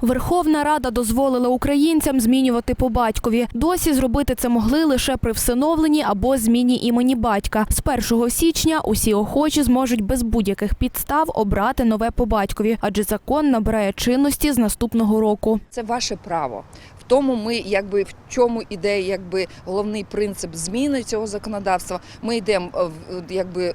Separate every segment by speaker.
Speaker 1: Верховна Рада дозволила українцям змінювати по батькові. Досі зробити це могли лише при всиновленні або зміні імені батька. З 1 січня усі охочі зможуть без будь-яких підстав обрати нове по батькові, адже закон набирає чинності з наступного року.
Speaker 2: Це ваше право. В тому ми, якби чому іде якби головний принцип зміни цього законодавства. Ми йдемо, е, в- якби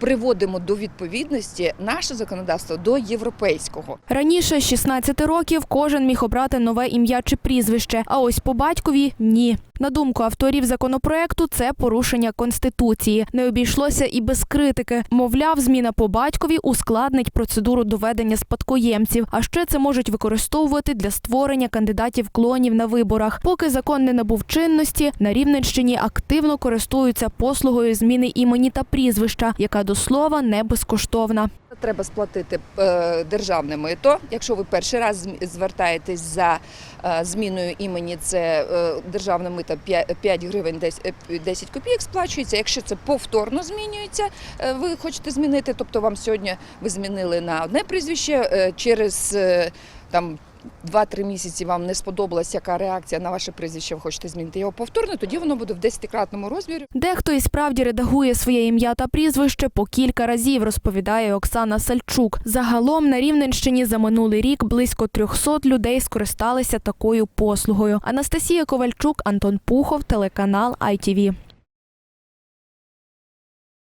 Speaker 2: приводимо до відповідності наше законодавство до європейського.
Speaker 1: Раніше з 16 років кожен міг обрати нове ім'я чи прізвище, а ось по батькові ні. На думку авторів законопроекту, це порушення конституції. Не обійшлося і без критики. Мовляв, зміна по батькові ускладнить процедуру доведення спадкоємців. А ще це можуть використовувати для створення кандидатів клонів на виборах. Поки закон не набув чинності, на Рівненщині активно користуються послугою зміни імені та прізвища, яка до слова не безкоштовна.
Speaker 2: Треба сплатити е, державне мито. Якщо ви перший раз звертаєтесь за е, зміною імені, це е, державне мито 5 гривень десь, е, 10 копійок сплачується. Якщо це повторно змінюється, ви хочете змінити, тобто вам сьогодні ви змінили на одне прізвище, через там. 2-3 місяці вам не сподобалась яка реакція на ваше прізвище, ви хочете змінити його повторно, тоді воно буде в 10-кратному розмірі.
Speaker 1: Дехто і справді редагує своє ім'я та прізвище по кілька разів, розповідає Оксана Сальчук. Загалом на Рівненщині за минулий рік близько 300 людей скористалися такою послугою. Анастасія Ковальчук, Антон Пухов, телеканал ITV.